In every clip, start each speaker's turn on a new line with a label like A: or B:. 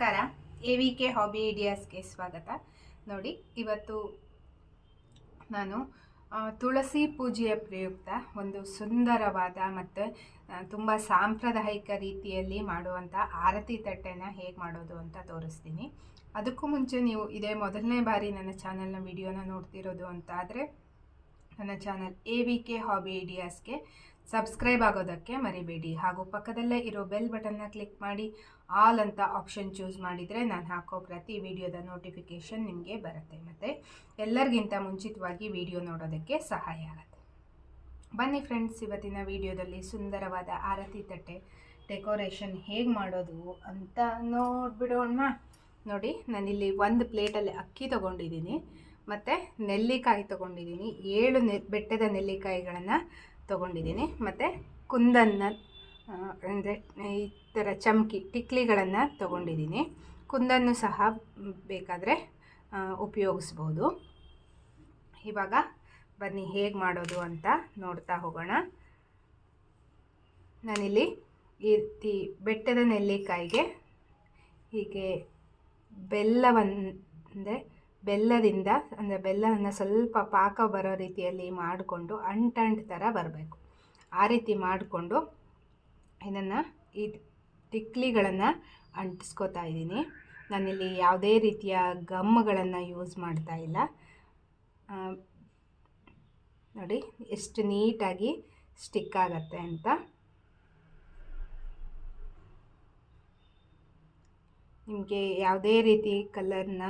A: ನಮಸ್ಕಾರ. A V K hobby ಐಡಿಯಾಸ್ಗೆ ಸ್ವಾಗತ. ನೋಡಿ, ಇವತ್ತು ನಾನು ತುಳಸಿ ಪೂಜೆಯ ಪ್ರಯುಕ್ತ ಒಂದು ಸುಂದರವಾದ ಮತ್ತು ತುಂಬ ಸಾಂಪ್ರದಾಯಿಕ ರೀತಿಯಲ್ಲಿ ಮಾಡುವಂಥ ಆರತಿ ತಟ್ಟೆನ ಹೇಗೆ ಮಾಡೋದು ಅಂತ ತೋರಿಸ್ತೀನಿ. ಅದಕ್ಕೂ ಮುಂಚೆ ನೀವು ಇದೇ ಮೊದಲನೇ ಬಾರಿ ನನ್ನ ಚಾನಲ್ನ ವಿಡಿಯೋನ ನೋಡ್ತಿರೋದು ಅಂತಾದರೆ ನನ್ನ channel A V K hobby ಐಡಿಯಾಸ್ಗೆ subscribe ಆಗೋದಕ್ಕೆ ಮರಿಬೇಡಿ. ಹಾಗೂ ಪಕ್ಕದಲ್ಲೇ ಇರೋ ಬೆಲ್ ಬಟನ್ನ ಕ್ಲಿಕ್ ಮಾಡಿ. ಆಲ್ ಅಂತ ಆಪ್ಷನ್ ಚೂಸ್ ಮಾಡಿದರೆ ನಾನು ಹಾಕೋ ಪ್ರತಿ ವಿಡಿಯೋದ ನೋಟಿಫಿಕೇಷನ್ ನಿಮಗೆ ಬರುತ್ತೆ. ಮತ್ತು ಎಲ್ಲರಿಗಿಂತ ಮುಂಚಿತವಾಗಿ ವಿಡಿಯೋ ನೋಡೋದಕ್ಕೆ ಸಹಾಯ ಆಗುತ್ತೆ. ಬನ್ನಿ ಫ್ರೆಂಡ್ಸ್, ಇವತ್ತಿನ ವಿಡಿಯೋದಲ್ಲಿ ಸುಂದರವಾದ ಆರತಿ ತಟ್ಟೆ ಡೆಕೋರೇಷನ್ ಹೇಗೆ ಮಾಡೋದು ಅಂತ ನೋಡ್ಬಿಡೋಣ. ನೋಡಿ, ನಾನಿಲ್ಲಿ ಒಂದು ಪ್ಲೇಟಲ್ಲಿ ಅಕ್ಕಿ ತೊಗೊಂಡಿದ್ದೀನಿ. ಮತ್ತು ನೆಲ್ಲಿಕಾಯಿ ತೊಗೊಂಡಿದ್ದೀನಿ. ಏಳು ನೆ, ಬೆಟ್ಟದ ನೆಲ್ಲಿಕಾಯಿಗಳನ್ನು ತೊಗೊಂಡಿದ್ದೀನಿ. ಮತ್ತು ಕುಂದನ್ನ ಅಂದರೆ ಈ ಥರ ಚಮಕಿ, ಟಿಕ್ಲಿಗಳನ್ನು ತೊಗೊಂಡಿದ್ದೀನಿ. ಕುಂದನ್ನು ಸಹ ಬೇಕಾದರೆ ಉಪಯೋಗಿಸ್ಬೋದು. ಇವಾಗ ಬನ್ನಿ ಹೇಗೆ ಮಾಡೋದು ಅಂತ ನೋಡ್ತಾ ಹೋಗೋಣ. ನಾನಿಲ್ಲಿ ಈ ರೀತಿ ಬೆಟ್ಟದ ನೆಲ್ಲಿಕಾಯಿಗೆ ಹೀಗೆ ಬೆಲ್ಲವನ್ನೇ ಬೆಲ್ಲದಿಂದ, ಅಂದರೆ ಬೆಲ್ಲವನ್ನು ಸ್ವಲ್ಪ ಪಾಕ ಬರೋ ರೀತಿಯಲ್ಲಿ ಮಾಡಿಕೊಂಡು ಅಂಟಂಟ್ ಥರ ಬರಬೇಕು. ಆ ರೀತಿ ಮಾಡಿಕೊಂಡು ಇದನ್ನು ಈ ಟಿಕ್ಲಿಗಳನ್ನು ಅಂಟಿಸ್ಕೋತಾ ಇದ್ದೀನಿ. ನಾನಿಲ್ಲಿ ಯಾವುದೇ ರೀತಿಯ ಗಮ್ಗಳನ್ನು ಯೂಸ್ ಮಾಡ್ತಾ ಇಲ್ಲ. ನೋಡಿ ಎಷ್ಟು ನೀಟಾಗಿ ಸ್ಟಿಕ್ ಆಗತ್ತೆ ಅಂತ. ನಿಮಗೆ ಯಾವುದೇ ರೀತಿ ಕಲರ್ನ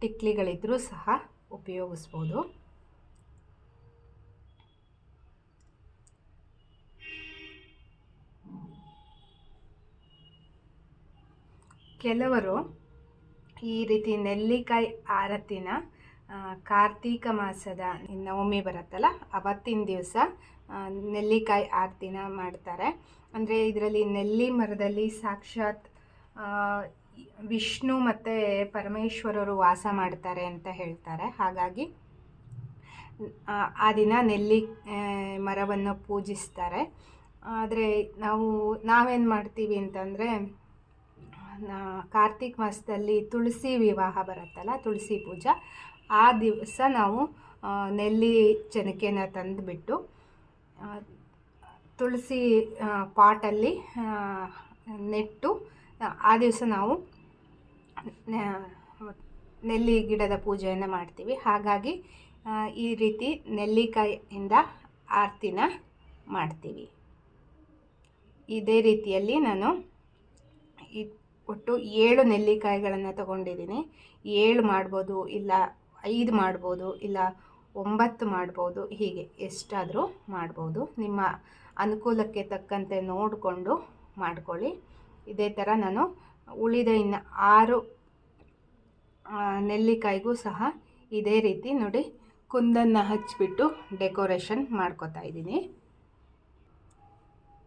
A: ಟಿಕ್ಲಿಗಳಿದ್ರೂ ಸಹ ಉಪಯೋಗಿಸ್ಬೋದು. ಕೆಲವರು ಈ ರೀತಿ ನೆಲ್ಲಿಕಾಯಿ ಆರತಿನ ಕಾರ್ತೀಕ ಮಾಸದ ನವಮಿ ಬರುತ್ತಲ್ಲ, ಅವತ್ತಿನ ದಿವಸ ನೆಲ್ಲಿಕಾಯಿ ಆರತಿನ ಮಾಡ್ತಾರೆ. ಅಂದರೆ ಇದರಲ್ಲಿ ನೆಲ್ಲಿ ಮರದಲ್ಲಿ ಸಾಕ್ಷಾತ್ ವಿಷ್ಣು ಮತ್ತು ಪರಮೇಶ್ವರರು ವಾಸ ಮಾಡ್ತಾರೆ ಅಂತ ಹೇಳ್ತಾರೆ. ಹಾಗಾಗಿ ಆ, ದಿನ ನೆಲ್ಲಿ ಮರವನ್ನು ಪೂಜಿಸ್ತಾರೆ. ಆದರೆ ನಾವು ನಾವೇನು ಮಾಡ್ತೀವಿ ಅಂತಂದರೆ ಕಾರ್ತಿಕ್ ಮಾಸದಲ್ಲಿ ತುಳಸಿ ವಿವಾಹ ಬರುತ್ತಲ್ಲ ತುಳಸಿ ಪೂಜಾ. ಆ ದಿವಸ ನಾವು ನೆಲ್ಲಿ ಚನಕೆನ ತಂದುಬಿಟ್ಟು ತುಳಸಿ ಪಾಟಲ್ಲಿ ನೆಟ್ಟು ಆ ದಿವಸ ನಾವು ನೆಲ್ಲಿ ಗಿಡದ ಪೂಜೆಯನ್ನು ಮಾಡ್ತೀವಿ. ಹಾಗಾಗಿ ಈ ರೀತಿ ನೆಲ್ಲಿಕಾಯಿಯಿಂದ ಆರತಿನ ಮಾಡ್ತೀವಿ. ಇದೇ ರೀತಿಯಲ್ಲಿ ನಾನು ಒಟ್ಟು ಏಳು ನೆಲ್ಲಿಕಾಯಿಗಳನ್ನು ತಗೊಂಡಿದ್ದೀನಿ. ಏಳು ಮಾಡ್ಬೋದು, ಇಲ್ಲ ಐದು ಮಾಡ್ಬೋದು, ಇಲ್ಲ ಒಂಬತ್ತು ಮಾಡ್ಬೋದು, ಹೀಗೆ ಎಷ್ಟಾದರೂ ಮಾಡ್ಬೋದು. ನಿಮ್ಮ ಅನುಕೂಲಕ್ಕೆ ತಕ್ಕಂತೆ ನೋಡಿಕೊಂಡು ಮಾಡ್ಕೊಳ್ಳಿ. ಇದೇ ಥರ ನಾನು ಉಳಿದ ಇನ್ನು ಆರು ನೆಲ್ಲಿಕಾಯಿಗೂ ಸಹ ಇದೇ ರೀತಿ ನೋಡಿ ಕುಂದನ್ನು ಹಚ್ಚಿಬಿಟ್ಟು ಡೆಕೋರೇಷನ್ ಮಾಡ್ಕೋತಾ ಇದ್ದೀನಿ.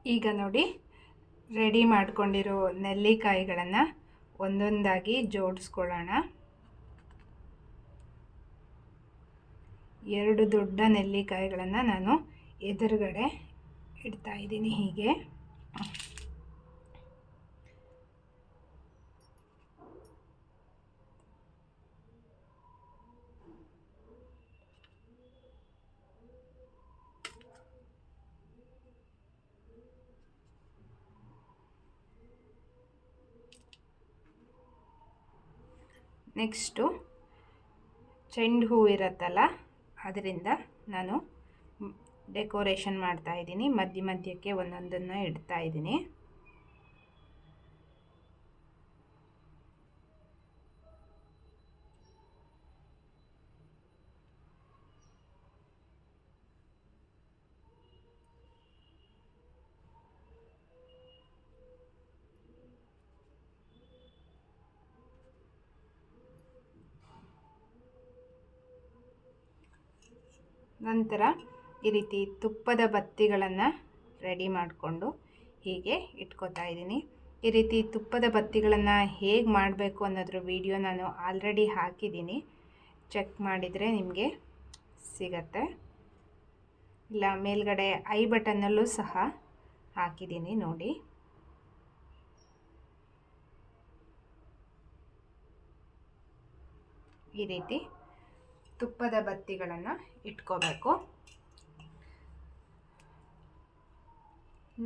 A: ಈಗ ನೋಡಿ ರೆಡಿ ಮಾಡ್ಕೊಂಡಿರೋ ನೆಲ್ಲಿಕಾಯಿಗಳನ್ನು ಒಂದೊಂದಾಗಿ ಜೋಡಿಸ್ಕೊಳ್ಳೋಣ. ಎರಡು ದೊಡ್ಡ ನೆಲ್ಲಿಕಾಯಿಗಳನ್ನು ನಾನು ಎದುರುಗಡೆ ಇಡ್ತಾ ಇದ್ದೀನಿ ಹೀಗೆ. ನೆಕ್ಸ್ಟು ಚೆಂಡು ಹೂ ಇರುತ್ತಲ್ಲ ಅದರಿಂದ ನಾನು ಡೆಕೋರೇಷನ್ ಮಾಡ್ತಾ ಇದ್ದೀನಿ. ಮಧ್ಯ ಮಧ್ಯಕ್ಕೆ ಒಂದೊಂದನ್ನು ಇಡ್ತಾ ನಂತರ ಈ ರೀತಿ ತುಪ್ಪದ ಬತ್ತಿಗಳನ್ನು ರೆಡಿ ಮಾಡಿಕೊಂಡು ಹೀಗೆ ಇಟ್ಕೋತಾ ಇದ್ದೀನಿ. ಈ ರೀತಿ ತುಪ್ಪದ ಬತ್ತಿಗಳನ್ನು ಹೇಗೆ ಮಾಡಬೇಕು ಅನ್ನೋದ್ರ ವಿಡಿಯೋ ನಾನು ಆಲ್ರೆಡಿ ಹಾಕಿದ್ದೀನಿ. ಚೆಕ್ ಮಾಡಿದರೆ ನಿಮಗೆ ಸಿಗತ್ತೆ. ಇಲ್ಲ, ಮೇಲ್ಗಡೆ ಐ ಬಟನ್ನಲ್ಲೂ ಸಹ ಹಾಕಿದ್ದೀನಿ ನೋಡಿ. ಈ ರೀತಿ ತುಪ್ಪದ ಬತ್ತಿಗಳನ್ನು ಇಟ್ಕೋಬೇಕು.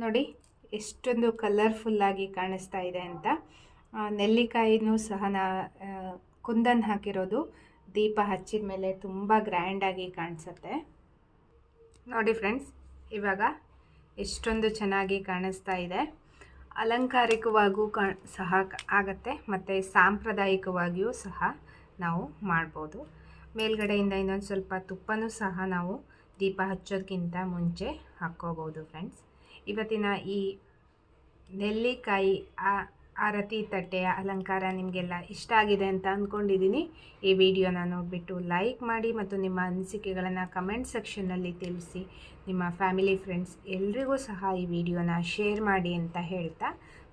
A: ನೋಡಿ, ಎಷ್ಟೊಂದು ಕಲರ್ಫುಲ್ಲಾಗಿ ಕಾಣಿಸ್ತಾ ಇದೆ ಅಂತ. ನೆಲ್ಲಿಕಾಯಿನೂ ಸಹ ನಾ ಕುಂದನ್ ಹಾಕಿರೋದು ದೀಪ ಹಚ್ಚಿದ ಮೇಲೆ ತುಂಬ ಗ್ರ್ಯಾಂಡಾಗಿ ಕಾಣಿಸುತ್ತೆ. ನೋಡಿ ಫ್ರೆಂಡ್ಸ್ ಇವಾಗ ಎಷ್ಟೊಂದು ಚೆನ್ನಾಗಿ ಕಾಣಿಸ್ತಾ ಇದೆ. ಅಲಂಕಾರಿಕವಾಗೂ ಕಾ, ಸಹ ಆಗತ್ತೆ, ಮತ್ತು ಸಾಂಪ್ರದಾಯಿಕವಾಗಿಯೂ ಸಹ ನಾವು ಮಾಡ್ಬೋದು. ಮೇಲ್ಗಡೆಯಿಂದ ಇನ್ನೊಂದು ಸ್ವಲ್ಪ ತುಪ್ಪನೂ ಸಹ ನಾವು ದೀಪ ಹಚ್ಚೋದಕ್ಕಿಂತ ಮುಂಚೆ ಹಾಕ್ಕೋಬೋದು ಫ್ರೆಂಡ್ಸ್. ಇವತ್ತಿನ ಈ ನೆಲ್ಲಿಕಾಯಿ ಆ, ಆರತಿ ತಟ್ಟೆಯ ಅಲಂಕಾರ ನಿಮಗೆಲ್ಲ ಇಷ್ಟ ಆಗಿದೆ ಅಂತ ಅಂದ್ಕೊಂಡಿದ್ದೀನಿ ಈ ವಿಡಿಯೋನ ನೋಡಿಬಿಟ್ಟು ಲೈಕ್ ಮಾಡಿ ಮತ್ತು ನಿಮ್ಮ ಅನಿಸಿಕೆಗಳನ್ನು ಕಮೆಂಟ್ ಸೆಕ್ಷನ್ನಲ್ಲಿ ತಿಳಿಸಿ. ನಿಮ್ಮ ಫ್ಯಾಮಿಲಿ, ಫ್ರೆಂಡ್ಸ್ ಎಲ್ರಿಗೂ ಸಹ ಈ ವಿಡಿಯೋನ ಶೇರ್ ಮಾಡಿ ಅಂತ ಹೇಳ್ತಾ